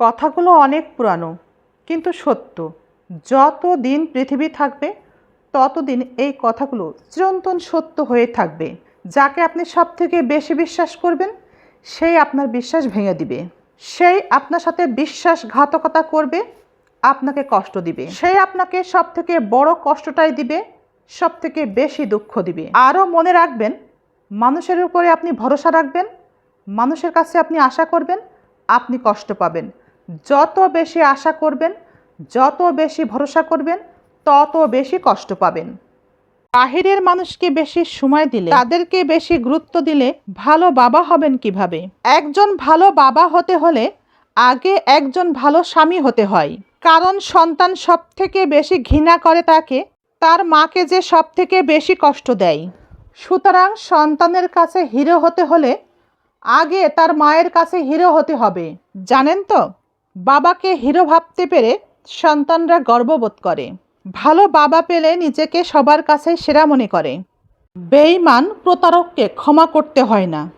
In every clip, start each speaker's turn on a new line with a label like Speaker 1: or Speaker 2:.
Speaker 1: কথাগুলো অনেক পুরানো, কিন্তু সত্য। যত দিন পৃথিবী থাকবে ততদিন এই কথাগুলো চিরন্তন সত্য হয়ে থাকবে, যাকে আপনি সব থেকে বেশি বিশ্বাস করবেন, সেই আপনার বিশ্বাস ভেঙে দিবে। সেই আপনার সাথে বিশ্বাসঘাতকতা করবে, আপনাকে কষ্ট দিবে। সেই আপনাকে সব থেকে বড় কষ্টটাই দিবে সব থেকে বেশি দুঃখ দিবে। আরও মনে রাখবেন, মানুষের উপরে আপনি ভরসা রাখবেন, মানুষের কাছে আপনি আশা করবেন, আপনি কষ্ট পাবেন। যত বেশি আশা করবেন, যত বেশি ভরসা করবেন, তত বেশি কষ্ট পাবেন। বাহিরের মানুষকে বেশি সময় দিলে, তাদেরকে বেশি গুরুত্ব দিলে ভালো বাবা হবেন কীভাবে? একজন ভালো বাবা হতে হলে আগে একজন ভালো স্বামী হতে হয়। কারণ সন্তান সব থেকে বেশি ঘৃণা করে তাকে, তার মাকে যে সব থেকে বেশি কষ্ট দেয়। সুতরাং সন্তানের কাছে হিরো হতে হলে আগে তার মায়ের কাছে হিরো হতে হবে। জানেন তো? বাবাকে হিরো ভাবতে পেরে সন্তানরা গর্ববোধ করে। ভালো বাবা পেলে নিজেকে সবার কাছে সেরা মনে করে। বেঈমান প্রতারককে ক্ষমা করতে হয় না।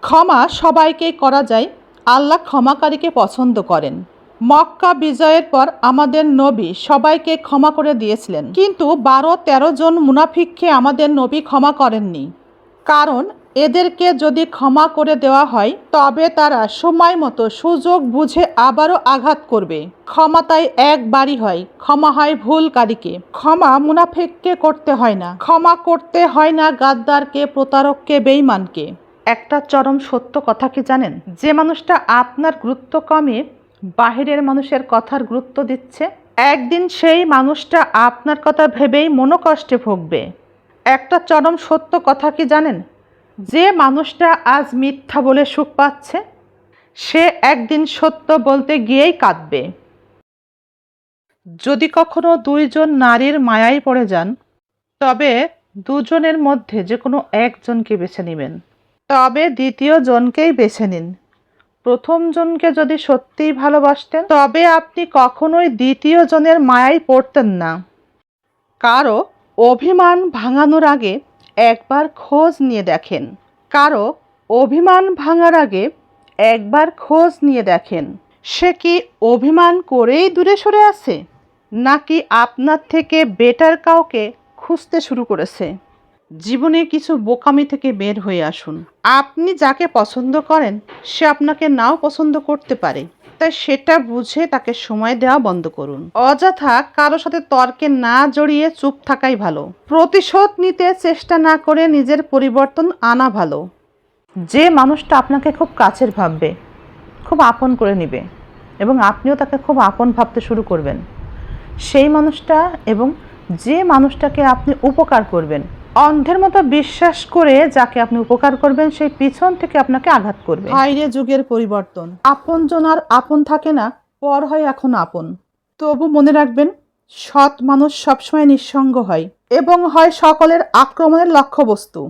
Speaker 1: ক্ষমা সবাইকেই করা যায়, আল্লাহ ক্ষমাকারীকে পছন্দ করেন। মক্কা বিজয়ের পর আমাদের নবী সবাইকে ক্ষমা করে দিয়েছিলেন। কিন্তু বারো তেরো জন মুনাফিককে আমাদের নবী ক্ষমা করেননি। কারণ এদেরকে যদি ক্ষমা করে দেওয়া হয়, তবে তারা সময় মতো সুযোগ বুঝে আবারও আঘাত করবে। ক্ষমা তাই একবারই হয়, ক্ষমা হয় ভুলকারীকে ক্ষমা মুনাফিককে করতে হয় না। ক্ষমা করতে হয় না গাদ্দারকে, প্রতারককে বেইমানকে একটা চরম সত্য কথা কি জানেন? যে মানুষটা আপনার গুরুত্ব কমে, বাহিরের মানুষের কথার গুরুত্ব দিচ্ছে, একদিন সেই মানুষটা আপনার কথা ভেবেই মনোকষ্টে ভুগবে। একটা চরম সত্য কথা কি জানেন? যে মানুষটা আজ মিথ্যা বলে সুখ পাচ্ছে, সে একদিন সত্য বলতে গিয়েই কাঁদবে। যদি কখনো দুইজন নারীর মায়ায় পড়ে যান, তবে দুজনের মধ্যে যে কোনো একজনকে বেছে নেবেন। তবে দ্বিতীয় জনকেই বেছে নিন। প্রথম জনকে যদি সত্যিই ভালোবাসতেন, তবে আপনি কখনোই দ্বিতীয় জনের মায়ায় পড়তেন না। কারও অভিমান ভাঙানোর আগে একবার খোঁজ নিয়ে দেখেন। কারও অভিমান ভাঙার আগে একবার খোঁজ নিয়ে দেখেন। সে কি অভিমান করেই দূরে সরে আছে? নাকি আপনার থেকে বেটার কাউকে খুঁজতে শুরু করেছে? জীবনে কিছু বোকামি থেকে বের হয়ে আসুন। আপনি যাকে পছন্দ করেন, সে আপনাকে নাও পছন্দ করতে পারে। তাই সেটা বুঝে তাকে সময় দেওয়া বন্ধ করুন। অযথা কারও সাথে তর্কে না জড়িয়ে চুপ থাকাই ভালো। প্রতিশোধ নিতে চেষ্টা না করে নিজের পরিবর্তন আনা ভালো। যে মানুষটা আপনাকে খুব কাছের ভাববে, খুব আপন করে নেবে এবং আপনিও তাকে খুব আপন ভাবতে শুরু করবেন। সেই মানুষটা এবং যে মানুষটাকে আপনি উপকার করবেন অন্ধের মতো বিশ্বাস করে যাকে আপনি উপকার করবেন, সেই পিছন থেকে আপনাকে আঘাত করবে। বাইরে যুগের পরিবর্তন। আপনজন আর আপন থাকে না, পর হয় এখন আপন। তবু মনে রাখবেন, সৎ মানুষ সবসময় নিঃসঙ্গ হয়, এবং হয় সকলের আক্রমণের লক্ষ্যবস্তু।